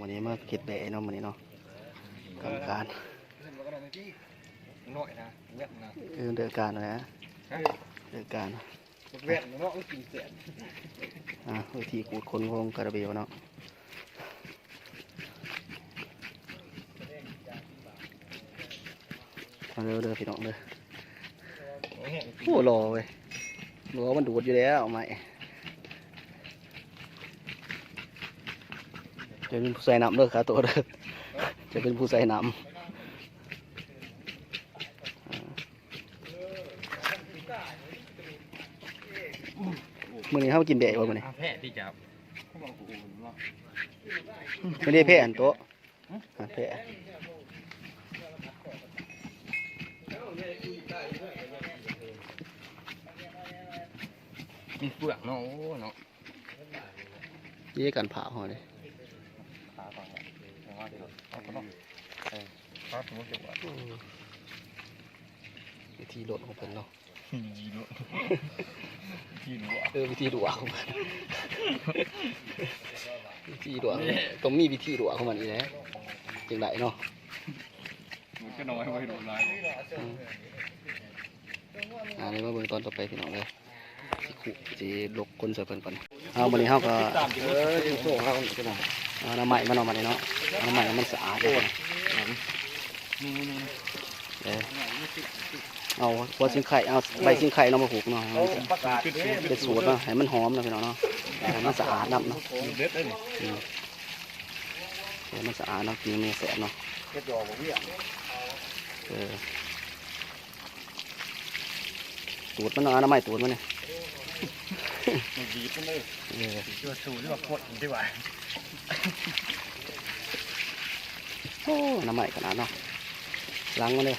วันนี้มาคิดแบะเนาะวันนี้เนาะกรรมการน้อยนะเวียดนะคือเดือการนะเดือการเวียดเนาะกินเสียนอะวิธีขูดคนวงกระเบลเนาะมาเร็วเด้อพี่น้องเด้อโอ้รอเว้ยรอมันดูดอยู่แล้วเอาไหม จะเป็นผู้ใส่น้ำเด้อขาตัวเด้อจะเป็นผู้ใส่น้ำมื้อนี้เฮากินแบะบ่มื้อนี้แพ้ที่จับไม่ได้แพ้อันโต๊ะอะแพ้มีเปลือกเนาะโอ้เนาะยี่กันผ่าหอเลย ขาก่อนนะว่าเดี๋ยว เอาไปต้องเออขาสมมติเก็บไว้วิธีโดดของเพิ่นเนาะยีนุยีนุเออวิธีดัวของมันวิธีดัวต้องมีวิธีดัวของมันอีกแล้วจังไดเนาะมันก็น้อยไว้โดนลายอืมอ่านี่มาเบิ่งตอนต่อไปพี่น้องเลยสิขู่สิลกคนใส่เพิ่นก่อนเอาวันนี้เฮาก็เออที่โซ่เขาจะมา เอาน้ำใหม่มาเนาะมานี่เนาะเอาน้ำใหม่มันสะอาดเด้อนี่นี่เด้อเอาหัวสิงไข่เอาใบสิงไข่เนามาผูกเนาะเป็นสูตรเนาะให้มันหอมนะพี่น้องเนาะให้มันสะอาดนับเนาะมให้มันสะอาดเนาะกินเนื้อแสบเนาะเอกบ่เวี่ยงเอตูดมันเนาะอนามัยตูดมันเนี่ย มันดีขึ้นเลยเออเชื่อสูหรือว่าโคตรที่ไหวโอ้อนามัยขนาดเนาะล้างมันเลย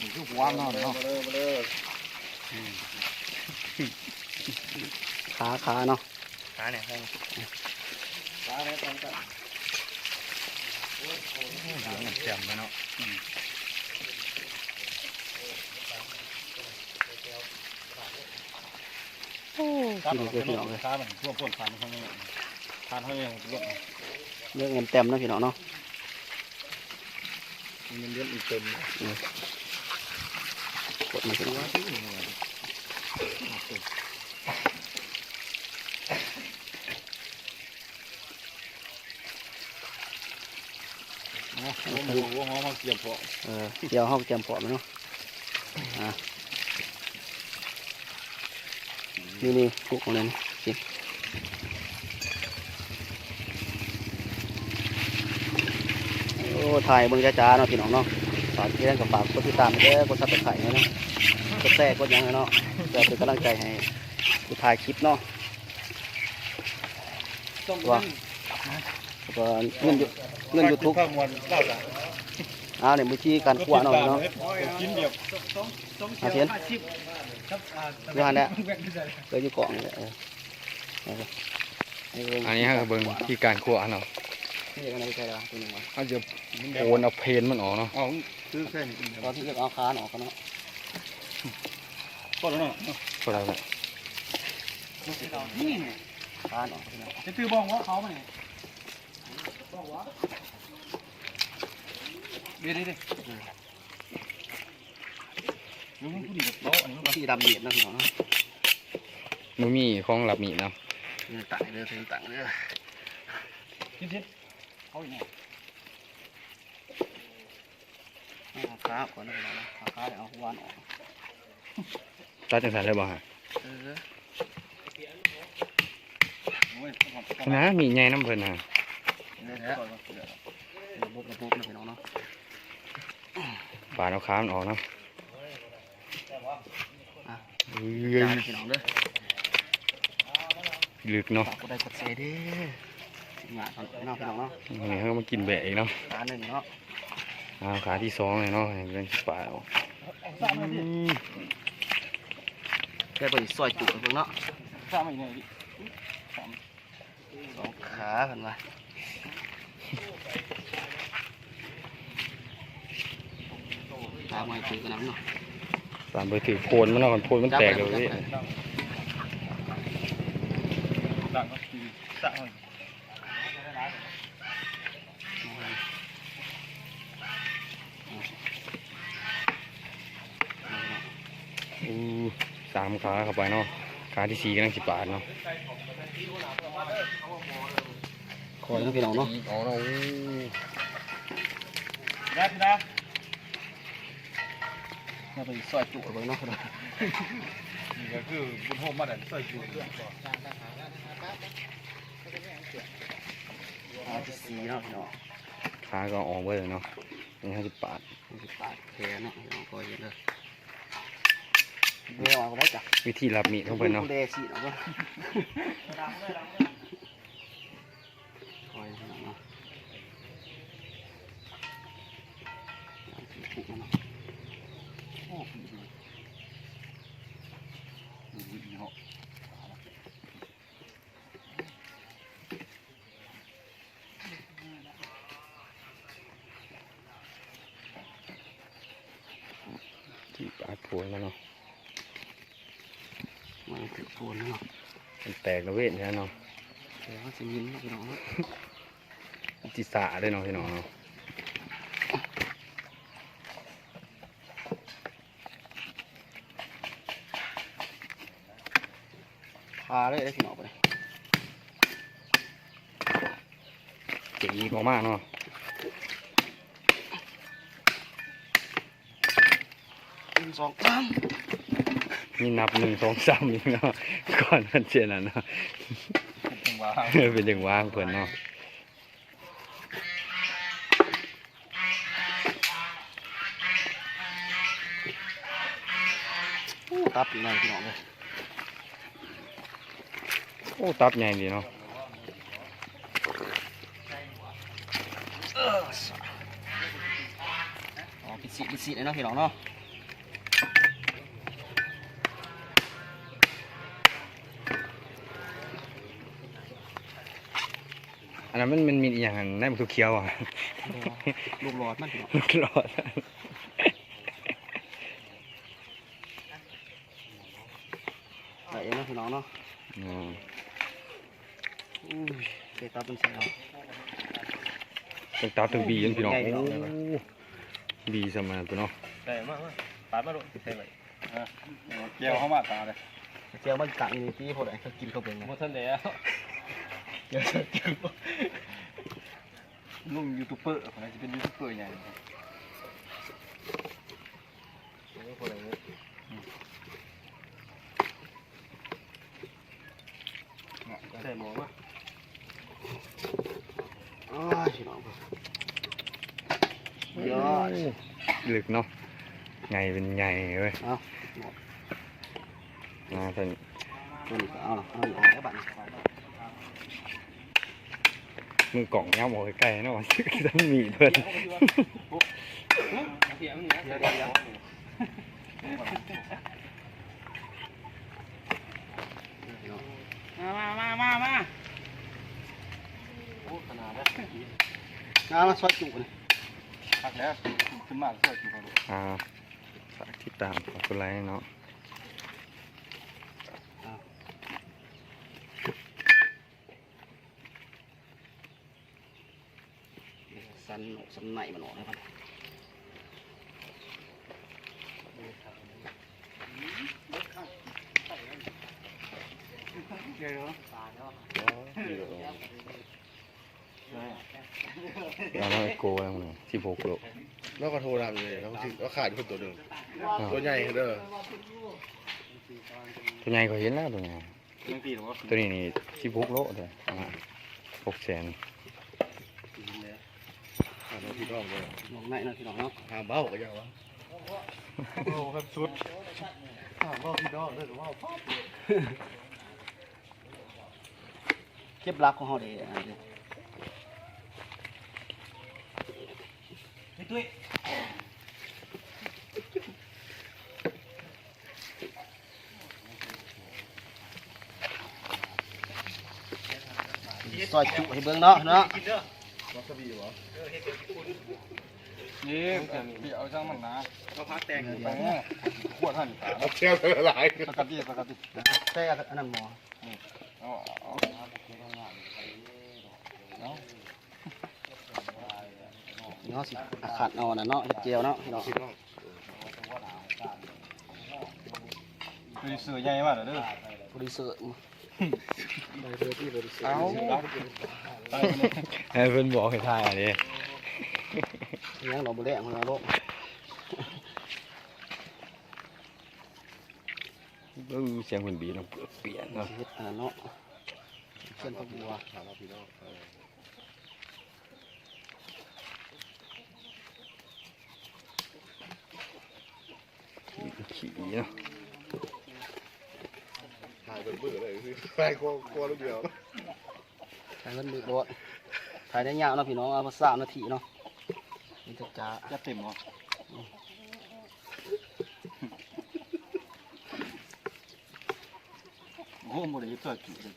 นี่คือหัวเนาะเนาะขาขาเนาะขาเนี่ยขาเนี่ยต้องกันเหลืองแจ่มเนาะ โอ้ กินเลยพี่น้องเลยขามันทั่วพ่นขามันข้างนี้ขาเขาเนี่ยเลือดเรื่องเงินเต็มเนาะพี่น้องเนาะมันเลือดอีกเต็มกดมันพี่น้องหัวหมูหัวหอมเกี่ยวพอเออเดี๋ยวเฮาเตรียมพร้อมแล้วเนาะอะ นี่นี่พวกของนั้นกินโอ้ถ่ายเบิ่งจ้าๆเนาะพี่น้องเนาะฝากที่นั่นกับฝากกดติดตามเด้อกดซับสไครต์เนาะกดแชร์กดหยังเนาะเพื่อเป็นกำลังใจให้ผู้ถ่ายคลิปเนาะว่าแล้วก็เงินอยู่เงินยูทูบข้าวมวลเล่าจ้ะอ้าวเนี่ยมือชี้การคั่วเนาะพี่เนาะกินเดียวอาเทียน ยูฮันเนี่ยเลยอยู่เกาะนี่แหละเออเออเอออันนี้ฮะเบิ่งที่การคั่วเนาะนี่ยังไงใช่ไหมตัวหนึงวะเอาจะโอนเอาเพนมันออกเนาะอ๋อซื้อแค่นี้ตอนที่จะเอาคานออกกันเนาะก็แล้วเนาะพวกเราเนี่ยนี่คานออกพี่น้องจะซื้อบ้องว่าเขาไหมบ้องวะเดี๋ยวเดี๋ยวเดี๋ยวลุงผู้ดีกับ โต๊ะอันนี้ที่ดำเดียดนะพี่น้องเนาะมันมีของหลับมีเนาะนี่ต่างเด้อเพิ่นต่างเด้อคิดคิดเขาอย่างเงี้ยเอาขาก่อนนะพี่น้องนะเอาขาเดี๋ยวเอาหัวออกตัดจังสันเลยบ่ฮะเออโอ้ยนะมีใหญ่น้ำเพิ่นฮะเดี๋ยวเดี๋ยวระบบระบบนะพี่น้องเนาะ ปาดเอาค้ามนออกเนาะอะเอ้ ยจ้าพี่น้องเด้อลึกเนาะกกดไลค์กดแชร์เด้อหงาก่อนเนาะพี่น้องเนาะนนี้เขามากินแบะอีกเนาะขาหนึ่งเนาะเอาขาที่สองเลยเนาะเรื่องปลาดออกแค่ไปซอยจุกเพิ่งเนาะขามอีกหน่อยดิสองขาเพิ่นว่าตามมาถือกันน้ำเนาะ ตามไปถือโคนมันเนาะโคนมันแตกเลยจับเว้ยไปจับไปดังก็คือสั่งอู้สามขาเข้าไปเนาะขาที่สี่กำลังสิปาดเนาะคอยนะพี่น้องเนาะ อ๋อเนาะได้พี่นะมาไปซอยจุเบิ่งเนาะนี่ก็คือบุญโฮมมาแต่ใส่จุดอาที่สี่เนาะพี่น้องขาก็ออกเว้ยเนาะนี่ห้าสิบปาดสิบบาทแค่เนาะพี่น้องคอยเห็นเลยเดี๋ยวเอาไว้จ้ะวิธีรับมีดเข้าไปเนาะ ดูแลสิเนาะก็คอยพี่น้องเนาะถูกแล้วเนาะโอ้ดีดีดีดีเนาะ ที่ปาดโผล่แล้วเนาะ มันถึงโคนเนาะมันแตกระเวทแล้วเนาะเดี๋ยวมันจะยิ้มเนาะพี่น้องเนาะจิสาได้เนาะพี่น้องเนาะพาเลยได้พี่น้องไปเลยเจ๋งออกมากเนาะหนึ่งสองสาม นี่นับหนึ่งสองสามนี่เนาะก่อนมันเจนอะเนาะจังหวะเป็นอย่างว่างเพื่อนเนาะโอ้ตับอีกหน่อยพี่น้องเลยโอ้ตับใหญ่ดีเนาะอ๋อปิดสิปิดสิเลยเนาะพี่น้องเนาะ นนั้นมันมันมีอหย่างอันในมันทุกเขียวอะลูกหลอดมันพี่น้องหลอดได้เองเนาะพี่น้องเนาะอืมอุ้ยเตะตับเป็นเสียงต้องตับถึงบีกันพี่น้องใหญ่พี่โอ้น้องเลยบีสมาตัวเนาะใส่มากมากปาดมาดูใส่ไปเกี่ยวเข้ามาตาเลยเจียวมันกังนี่พี่พอได้เขากินเขาเป็นไงหมดทันแล้วเจียว เจียวลุงยูทูบเบอร์คนนี้จะเป็นยูทูบเบอร์ใหญ่พอได้เลยใส่หมอมาอ้ายพี่น้องยอดลึกเนาะใหญ่เป็นใหญ่เว้ยเอานะท่านตัวนี้ก็เอาเอาออกแล้วบัดนี้ มือกล่องเงาหมอใกล้ๆเนาะท่านมีเพื่อนเดี๋ยวเดี๋ยวเดี๋ยวมามามามาโอ้ขนาดนั้นน้ำมาซอยจุนี่พักแล้วขึ้นมาเสื้อกี่คนอ่าฝากติดตามฝากกดไลค์เนาะ สันสันไหนมันออกนะครับเดี๋ยวเราไอโกอะไรมึงที่โบกโลแล้วก็โทรทำเลยแล้วก็ขาดคนตัวหนึ่งตัวใหญ่เด้อตัวใหญ่ก็เห็นแล้วตัวใหญ่ยังปีหรือว่าตัวนี้นี่ที่โบกโลเลยหกแสน น้องพี่น้องเลยมองไหนนะพี่น้องเนาะหาเบ้าก็ยังวะโอ้ครับสุดหาเบ้าพี่น้องเลยหรือว่าเก็บรักของเขาเด้อันนี้ซอยจุให้เบิ่งเนาะเนาะ วาซบิเหรอนี่พี่เอาช่างมันนะเราพักแต่งไปนี่ขวดหั่นเอาเชี่ยหลายปกติปกติแต่อันนั้นหมอเนาะสิอาขาดนอานะเนาะเจียวเนาะเนาะโปรดิวเซอร์ใหญ่มากเลยด้อปริวเซอเอพี่ปรดิเซอร์เอา ให้เพิ่นบอกให้ทายอันนี้ยังเราบ่ได้ของเราโลกเออเสียงเพิ่นบีบน้ำเปลือกเปลี่ยนเนาะเฮ็ดอันนั้นเนาะเส้นผักบัวถามว่าพี่น้องเออขี่เนาะถ่ายเป็นเบื่อเลยคือแฟนกลัวกลัวลูกเดียวใช้เงินมือโดด ถ่ายได้ยาวเนาะพี่น้องเอามาสามนาทีเนาะนี่จะจ้าจะเต็มเหรอโอ้โหหมดเลยเสือจุเลย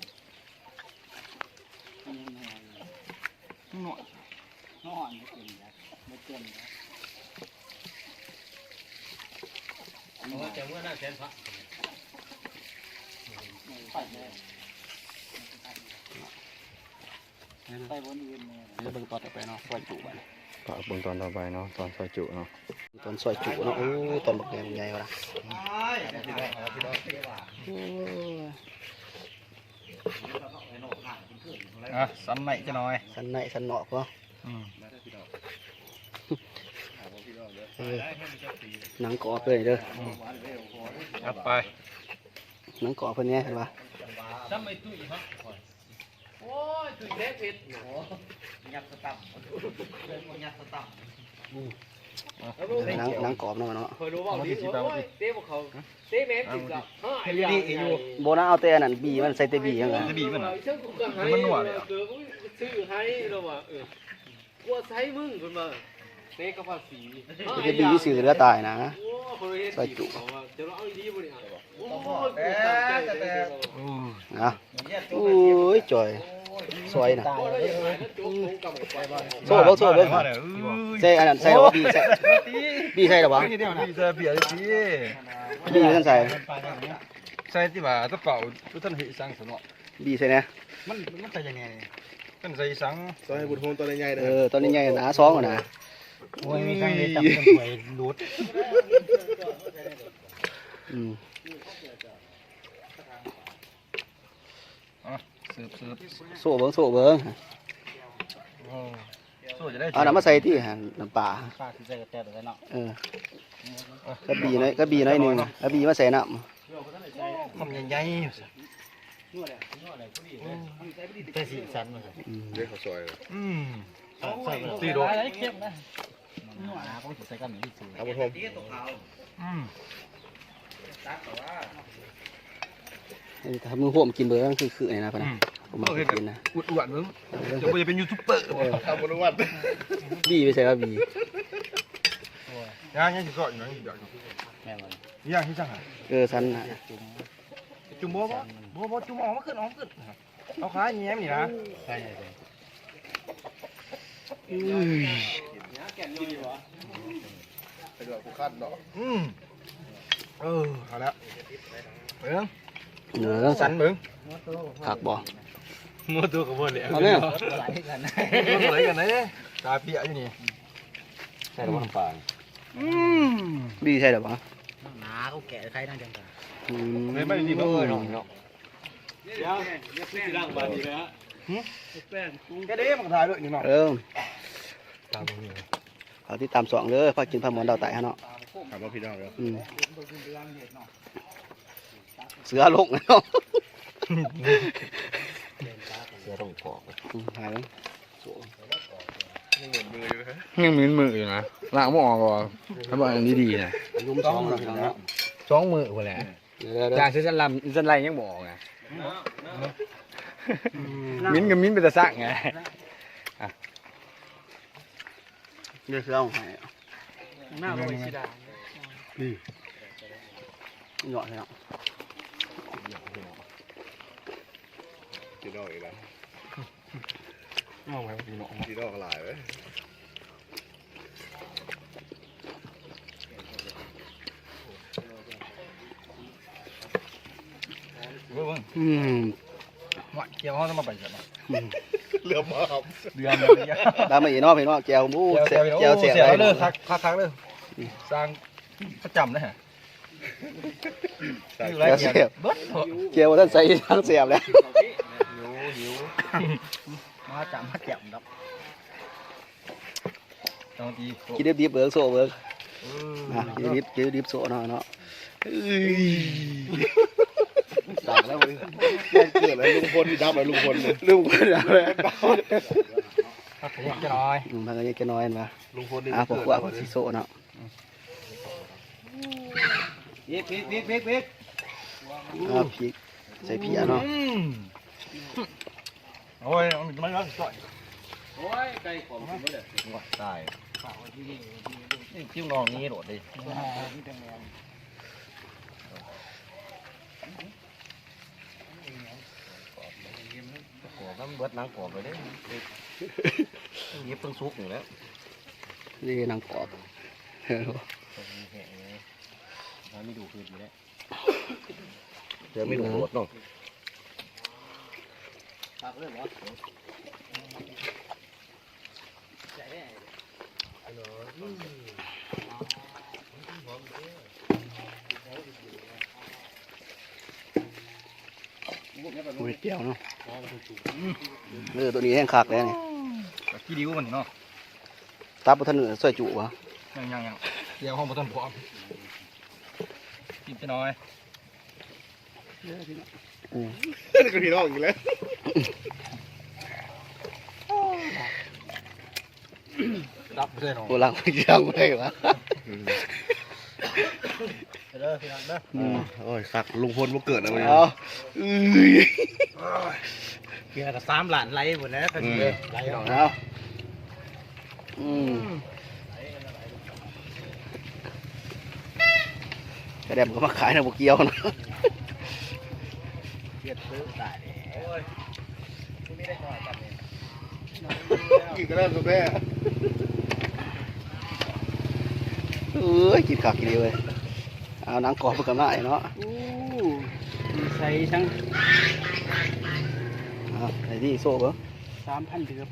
หน่อยนอนไม่เต็มนะไม่เต็มนะไป บนอื่นเลยเบิ่งตอนต่อไปเนาะซอยจุบัดนี้ฝากเบิ่งตอนต่อไปเนาะตอนซอยจุเนาะตอนซอยจุเนาะโอ้ตอนบักแดงใหญ่ว่ะโอ้ยอะซ้ำไหนจะน้อยสันในสันนอกเนาะอืมเออหนังกรอบเลยเด้อเอาไปหนังกรอบเพิ่นเนี่ยเห็นปะ หนังหนังกรอบเนาะเนาะเคยรู้ว่าดีโอ้ยเต้พวกเขาเต้แม่ติดกับห้าไอ้ยาโบนะเอาแต่อันนั้นบีมันใส่แต่บียังไงจะบีบมันเราเชื่อกูก็ให้มันหนวดเลยเกิดซื้อให้เราว่าเออกูใช้มึงคนมาเต้กับภาษีจะบีที่สื่อเรือตายนะโอ้คนเฮ็ดใส่จุเขาว่าเดี๋ยวเราเอาดีบ่เนี่ยโอ้ยแต่แต่นะโอ้ยจ่อย ซอยนะโอ้ยแล้วอย่างไรแล้วจุกลงกับไปบ้านโซ่เบิ่งโซ่เบิ่งใส่อันนั้นใส่หรอบีใส่บีใส่หรอวะนี่เดียวนะจะเบียดสิบีท่านใส่ใส่ที่ว่าตะเป่าทุกท่านเห็นสังสนอบีใส่นะมันมันใส่ยังไงท่านใส่สังซอยให้บุญโฮมตัวใหญ่ๆนะเออตอนนี้ใหญ่นะสองอะนะโอ้ยมีสังเลยจับกันไปรูด อืม สืบสืบโซ่เบิ่งโซ่เบิ่งสู้จะได้เอาน้ำมาใส่ที่หั่นน้ำปลาปลาที่ใส่กระแตเลยเนาะเออก็บีน้อยก็บีน้อยหนึงก็บีมาใส่น้มันใหญ่แต่สีสันมันำอืมเรียกเขาซอยเลยอืมตีโดเอาบุญโฮมอืมเออ ถ้ามือห่วมกินเบอร์ก็คือคือไงนะพะนะผมมากินนะอวดอวดมึงจะไปเป็นยูทูบเบอร์ทำบุญวัดบีไปใส่ว่าบีย่างยังสิก็อยู่นั่นเดี๋ยวย่างที่จังหะเออสันน่ะจุ่มโบบ่โบโบจุ่มออกมาขึ้นออกมาขึ้นเอาขาแง้มนี่นะอุ้ยไปดอกกูคัดดอกอืมเออเอาละเบิ้ง เนื้อสันเบิ้งผักบ่มัวตัวกับมัวเลยเอาเนี่ยไหลกันไหลกันไหนตาเปียอยู่นี่ใส่ระวังปลาอืมบีใช่หรอวะหนาเขาแก่ใครนั่งจังกันอืมไม่ไม่ดีเบิ้งเนาะเดี๋ยวเดี๋ยวพี่ร่างบาดีนะแป้งกูแค่เด้มันถ่ายด้วยนี่เนาะเออตาบ่มีเอาที่ตามสองเลยพากินพาหมอนดาวไต่ฮะเนาะถามว่าพี่น้องเด้ออืม เสือลงเนาะเสือต้องปอกอืมหายยังเหมือนมืออยู่ฮะยังมือมืออยู่นะล้างบ่ออกก่อนถ้าบอกอันนี้ดีนะยุ่มสองเนาะพี่น้องเนาะสองมือพุ่นแหละเดี๋ยวเดี๋ยวจากซื้อสันลำสันไรยังบ่ออกไงมิ้นกับมิ้นเป็นตะสักไงเดี๋ยวเสือเอาให้หน้าบริสุทธิ์หยอดให้เนาะพี่น้องอีกแล้วเอาไว้พี่น้องพี่น้องหลายเว้ยเบิ้งอืมว่าเกี่ยวเขาจะมาไปจัดอืมเหลือมาครับเดือนเลยตามมาอีกเนาะพี่น้องแจวหมูแซ่บแจวแซ่บเสียอะไรเลยคักคักคักเลยสร้างประจำนะฮะใช่อยู่ไรเงี้ยเบิดเถอะแจวท่านใส่ทั้งแซ่บแล้วหิวหิว มาจำมาแจ่มครับตอนทีกินดิบๆเบิกโซ่เบิกนะกินดิบกินดิบโซ่เนาะเนาะเอ้ยด่าแล้วมึงเรื่องเกิดอะไรลุงพลนี่ดับอะไรลุงพลเลยลืมคนแล้วเลยถ้าขยับจะน้อยอืมมันก็ยังจะน้อยนะลุงพลนี่อะพวกว่าพวกสิโซ่เนาะบิ๊กบิ๊กบิ๊กบิ๊กบิ๊กอะพริกใส่เพียเนาะ โอ้ยมันมันมันก่อยโอ้ยไก่ของผมบ่ได้ว่าตายนี่จิ้มนองนี้โดดดิกรอบมันเบิดนังกรอบเลยเด้ยิบต้องซุกอยู่แล้วนี่นางกรอบเออไม่ดูคืนอยู่แล้วเดี๋ยวไม่ดูโดดเนาะ ฝากเลยเหรอหมูเจียวเนาะเออตัวนี้แห้งคักแล้วนี่กี่ดิ้วมันเนาะตับบ่ทันเหนือซอยจุวะยังยังยังเดี๋ยวห้องประทันพร้อมกินไปหน่อยอืมนี่ก็พี่น้องอีกแล้ว รับ ไปเลยเนาะโบราณไม่เจียวไม่วะเด้อพี่น้องเด้ออืมโอ้ยสักลุงพลมาเกิดอะไรเอาอื้อเกี่ยวกับสามหลานไรหมดแล้วกันไรหรอกเอาอืมกระเด็บก็มาขายนะบกเกียวนะเกียดซื้อตายโอ้ยไม่ได้หน่อยกันเลยกินก็ได้กับแม่ เอ้ยกินขากกินดีเลยเอาหนังกรอบไปกับหน้าไอ้เนาะใส่ทั้งเอาไอ้ที่โซ่เบิ้งสามพันเดือบ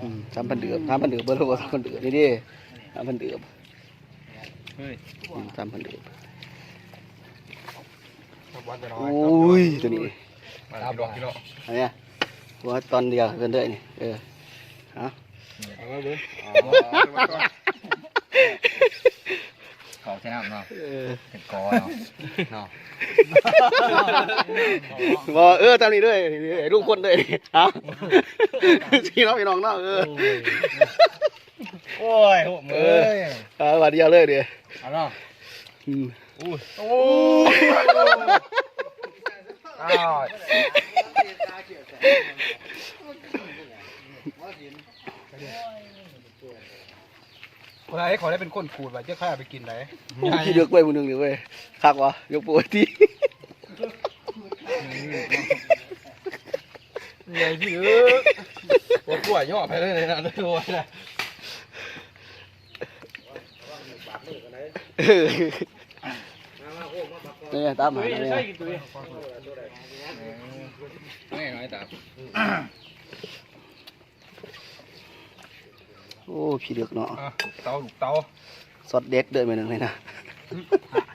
อืมสามพันเดือบสามพันเดือบเบิ้งว่าสามพันเดือบนี่ดิสามพันเดือบเฮ้ยอืมสามพันเดือบวันไปหน่อโอ้ยยตัวนี้มาดอกกิโลอันเนี้ยว่าตอนเดียวกันเลยนี่เออฮะ เอาไว้เบิ้งเขาใช้น้ำเนาะเออเป็นกอเนาะเนาะบอกเออตามนี้ด้วยนี่ไอ้ลูกคนด้วยนี่ฮะพี่น้องพี่น้องเนาะเออโอ้ยหัวมือเอาวันเดียวเลยเดี๋ยวเอาเนาะอืมโอ้อ้าวคนไหนขอได้เป็นคนขูดไว้เจ้าข้าไปกินไหนพี่เลือกไว้มือหนึ่งเลยเว้ยคักวะยกปูไว้ที่ใหญ่พี่เออปวดปวดย่อไปเลยนะเลยโอ้ยนะเออเนี่ยตามมาเนี่ยใช่กินตัวนี้ไม่น้อยตา โอ้พี่เลือกเนาะเตาลูกเตาสดเด็ดเดินไปหนึ่งเลยนะ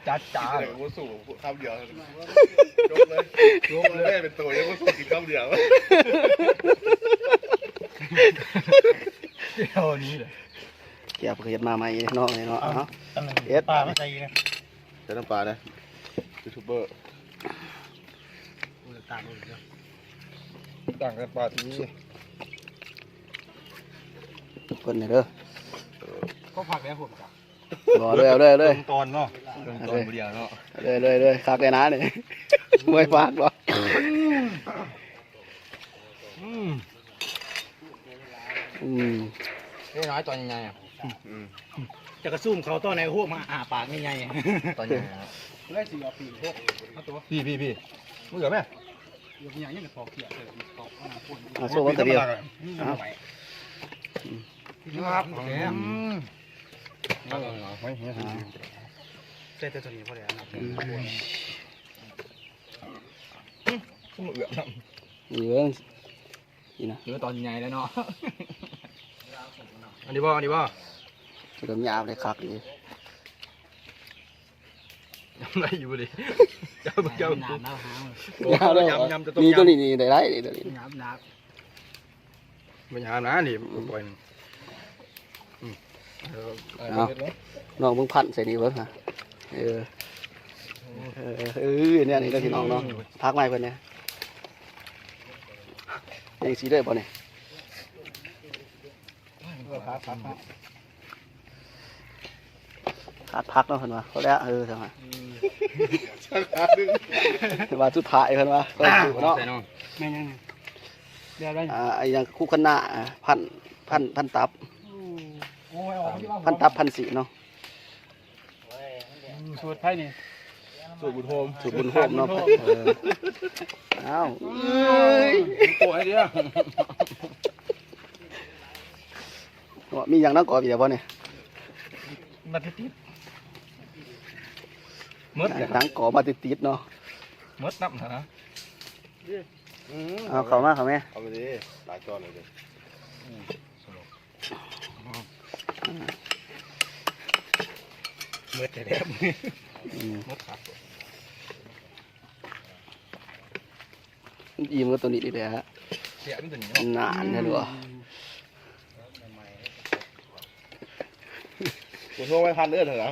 จ้าจ้าเดี๋ยวกูสู้คำเดียวยกเลยยกเลยแม่เป็นตัวยังกูสู้กินคำเดียวเดี๋ยวนี้เลยเกี่ยวกับเฮ็ดมาใหม่เนาะเนี่ยเนาะเนาะเอ็ดปลาไม่ใจนะใช้น้ำปลานะยูทูบเบอร์ตามเลยต่างกันปลาทีคน เนี่ยเด้อก็ผักแล้วผมจ้ะรอเลยเอาเลยเอาเลยตอนเนาะตอนเดียวเนาะเอาเลยเลยเลยคักเลยนะเนี่ยไม่ฟากหรอกอืมอืมนี่น้อยตอนยังไงอะจะกระซุ่มเขาต้อนในหัวมาอาปากง่ายตอนยังไงๆแล้วสิเอาปีกพวกเอาตัวพี่พี่พี่มึงเหลือไหมยกอย่างนี้ก็พอเกี่ยวเลยตอกมาพ่นอะโซ่วันแต่เดียวเอาไป ครับแกไม่เห็นอ่าเส้นตัวนี้พอแล้วนะอืมมึงเหลือเหลืองนี่นะเจอตอนใหญ่แล้วเนาะอันนี้บ่อันนี้บ่จะเริ่มยาวเลยคักดียำได้อยู่ดิเจ้าเจ้าตุ๊กยาวเลยยำยำจะต้มมีตัวยำนี้นี่ได้ไรนี่ตัวนี้มันยำนะนี่ปล่อยอืม เออเออเออน้องมึงพันใส่นี่เบิ่งฮะเออเออเออเนี่ยนี่ก็พี่น้องเนาะพักไม้เพิ่นเนี่ยยังสีได้บ่เนี่ยพักพักพักขาดพักเนาะเพิ่นว่าเขาแล้วเออจังหวะชักขาดึงว่าสุดท้ายเพิ่นว่าก็อยู่เนาะใส่เนาะแม่ยังเดี๋ยวได้อ่าไอ้ยังคู่คณะอะพันพันพันตับ พันตับพันสีเนาะสูตรไพ่นี่สูบบุญโฮมสูตรบุญโฮมเนาะเอออ้าวเอ้ยโอ้ยเดียวว่ามีอย่างนั้นก่อเบียร์บ่เนี่ยมาติดติดมดหนังก่อมาติดๆเนาะมดนับนะเอาเข้ามาเข้ามาเอาไปดิหลายจอนเลยดิ มดแต่เดียวอืมมดขาดอิ่มก็ตัวนี้ดีแหละเสียมันตัวนี้นานนะดูบุญโฮมไม่พันเลือดเหรอ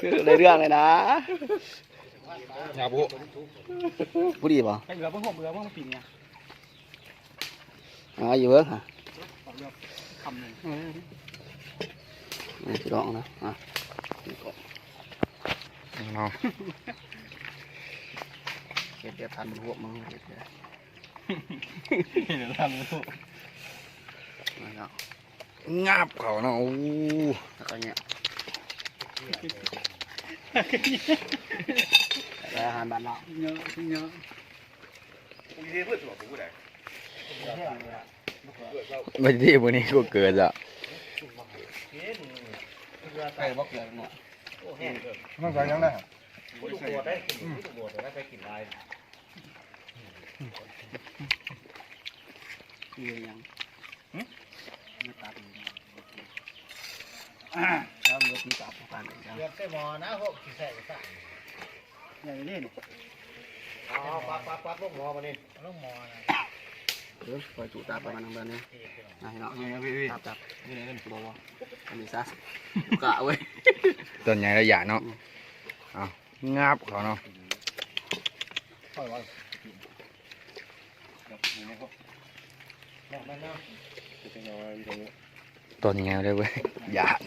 คือในเรื่องเลยนะยาบุผู้ดีป่ะไอ้เหลือเพิ่งหกเหลือเพิ่งปีเนี่ยอ๋ออยู่เบิ้งฮะคำหนึ่ง นี่พี่น้องนะอะเนาะเก็บเดี๋ยวทันมันหัวมึงเก็บเดี๋ยวเดี๋ยวทำดูมาแล้วงาบเขาเนาะโอ้แล้วก็เนี่ยแล้วอาหารบ้านเราเยอะเยอะกูยินดีเพื่อ นสมองกูได้ไม่ที่พวกนี้ก็เกิดอะใครบอกเกิดเนาะมันก็ยังได้คือยังแล้วรถมีตับผ่านไปยังอย่างนี้นี่เอาปักปักปักลูกหมอมานี่ เออคอยจูตาประมาณนั้นนี่นะพี่น้องนี่นะพี่พี่จับจับนี่นี่บอกว่าอันนี้ซะกะเว้ยต้นใหญ่ระยะเนาะเอางาบเขาเนาะเป็นยังไงตรงนี้ต้นใหญ่เลยเว้ยหยาด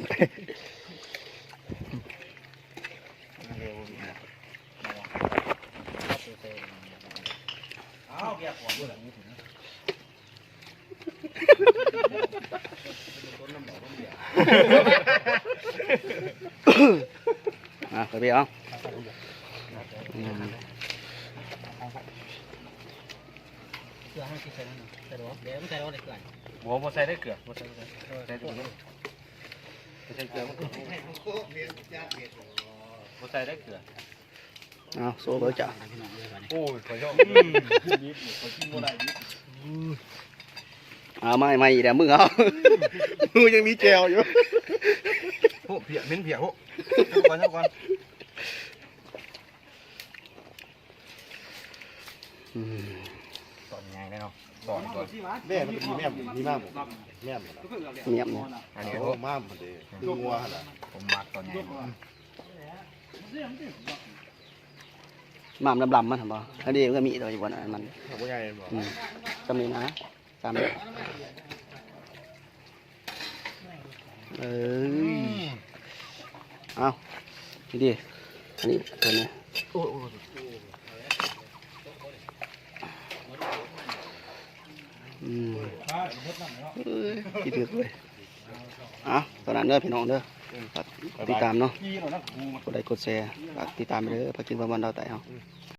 อะไปพี่เอาอืมเกลือให้กินใส่นั่นใส่หรอเดี๋ยว ไม่ใส่หรอเด็กเกลือโอ้โหใส่ได้เกลือใส่ได้ใส่ตัวนี้ใส่เกลือมันใส่ได้เกลือเอาโซ่เบอร์จ้ะโอ้ยขอชอบเอาไม่ไม่อีกแล้วมึงเอากูยังมีแจวอยู่โอ้เพียเป็นเพียโอ้ก่อนก่อนอืมต้นใหญ่เลยเนาะก่อนก่อนแม่มันมีแม่มีมากผมแม่มันเงียบเนี่ยอันนี้โอ้มากมันดีงัวขนาดผมมักต้นใหญ่หมามดำๆมันทำบ่อันนี้มันก็มีตัวอยู่บนนั้นมันทำว่าไงบอกอืมจำนี้นะจำเลย เอ้ยเอานี่ดิอันนี้ตัวนี้โอ้โหอืมเอ้ยคิดถึกเลยเอะตอนนั้นเด้อพี่น้องเด้อฝากติดตามเนาะกดไลค์กดแชร์ฝากติดตามไปเด้อฝากกินบะมันดาวไต่เอา